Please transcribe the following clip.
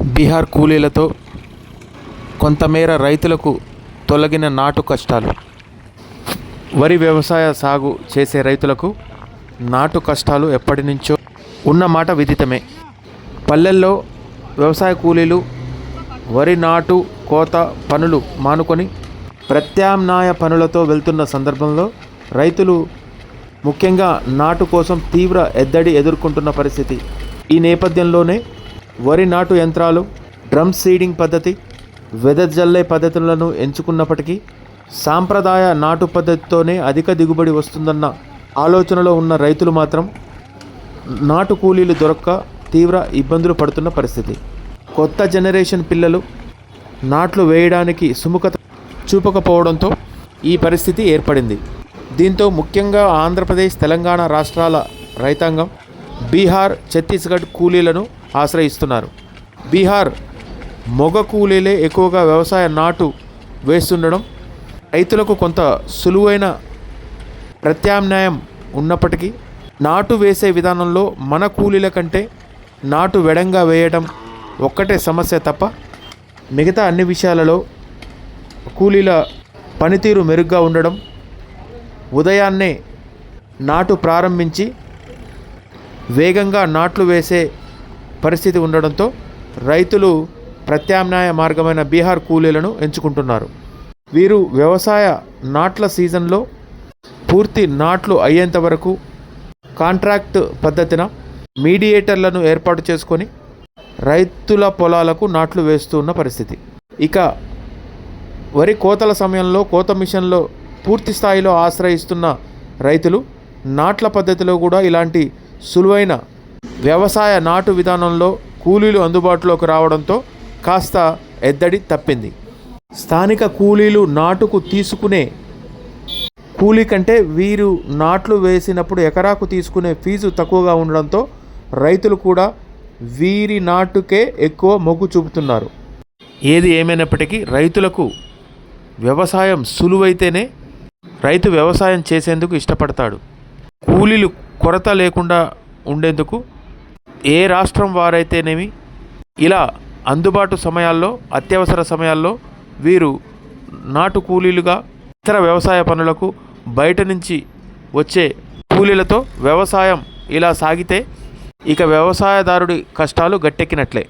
బీహార్ కూలీలతో కొంతమేర రైతులకు తొలగిన నాటు కష్టాలు. వరి వ్యవసాయ సాగు చేసే రైతులకు నాటు కష్టాలు ఎప్పటి నుంచో ఉన్న మాట విదితమే. పల్లెల్లో వ్యవసాయ కూలీలు వరి నాటు కోత పనులు మానుకొని ప్రత్యామ్నాయ పనులతో వెళ్తున్న సందర్భంలో రైతులు ముఖ్యంగా నాటు కోసం తీవ్ర ఎద్దడి ఎదుర్కొంటున్న పరిస్థితి. ఈ నేపథ్యంలోనే వరి నాటు యంత్రాలు డ్రమ్ సీడింగ్ పద్ధతి వెదజల్లే పద్ధతులను ఎంచుకున్నప్పటికీ సాంప్రదాయ నాటు పద్ధతితోనే అధిక దిగుబడి వస్తుందన్న ఆలోచనలో ఉన్న రైతులు మాత్రం నాటు కూలీలు దొరక్క తీవ్ర ఇబ్బందులు పడుతున్న పరిస్థితి. కొత్త జనరేషన్ పిల్లలు నాట్లు వేయడానికి సుముఖత చూపకపోవడంతో ఈ పరిస్థితి ఏర్పడింది. దీంతో ముఖ్యంగా ఆంధ్రప్రదేశ్ తెలంగాణ రాష్ట్రాల రైతాంగం బీహార్ ఛత్తీస్గఢ్ కూలీలను ఆశ్రయిస్తున్నారు. బీహార్ మొగ కూలీలే ఎక్కువగా వ్యవసాయ నాటు వేస్తుండడం రైతులకు కొంత సులువైన ప్రత్యామ్నాయం ఉన్నప్పటికీ నాటు వేసే విధానంలో మన కూలీల కంటే నాటు వెడంగా వేయడం ఒక్కటే సమస్య తప్ప మిగతా అన్ని విషయాలలో కూలీల పనితీరు మెరుగ్గా ఉండడం ఉదయాన్నే నాటు ప్రారంభించి వేగంగా నాట్లు వేసే పరిస్థితి ఉండడంతో రైతులు ప్రత్యామ్నాయ మార్గమైన బీహార్ కూలీలను ఎంచుకుంటున్నారు. వీరు వ్యవసాయ నాట్ల సీజన్లో పూర్తి నాట్లు అయ్యేంత వరకు కాంట్రాక్ట్ పద్ధతిన మీడియేటర్లను ఏర్పాటు చేసుకొని రైతుల పొలాలకు నాట్లు వేస్తున్న పరిస్థితి. ఇక వరి కోతల సమయంలో కోత మిషన్లో పూర్తి స్థాయిలో ఆశ్రయిస్తున్న రైతులు నాట్ల పద్ధతిలో కూడా ఇలాంటి సులువైన వ్యవసాయ నాటు విధానంలో కూలీలు అందుబాటులోకి రావడంతో కాస్త ఎద్దడి తప్పింది. స్థానిక కూలీలు నాటుకు తీసుకునే కూలీ కంటే వీరు నాట్లు వేసినప్పుడు ఎకరాకు తీసుకునే ఫీజు తక్కువగా ఉండడంతో రైతులు కూడా వీరి నాటుకే ఎక్కువ మొగ్గు చూపుతున్నారు. ఏది ఏమైనప్పటికీ రైతులకు వ్యవసాయం సులువైతేనే రైతు వ్యవసాయం చేసేందుకు ఇష్టపడతాడు. కూలీలు కొరత లేకుండా ఉండేందుకు ఏ రాష్ట్రం వారైతేనేమి ఇలా అందుబాటు సమయాల్లో అత్యవసర సమయాల్లో వీరు నాటు కూలీలుగా ఇతర వ్యవసాయ పనులకు బయట నుంచి వచ్చే కూలీలతో వ్యవసాయం ఇలా సాగితే ఇక వ్యవసాయదారుడి కష్టాలు గట్టెక్కినట్లే.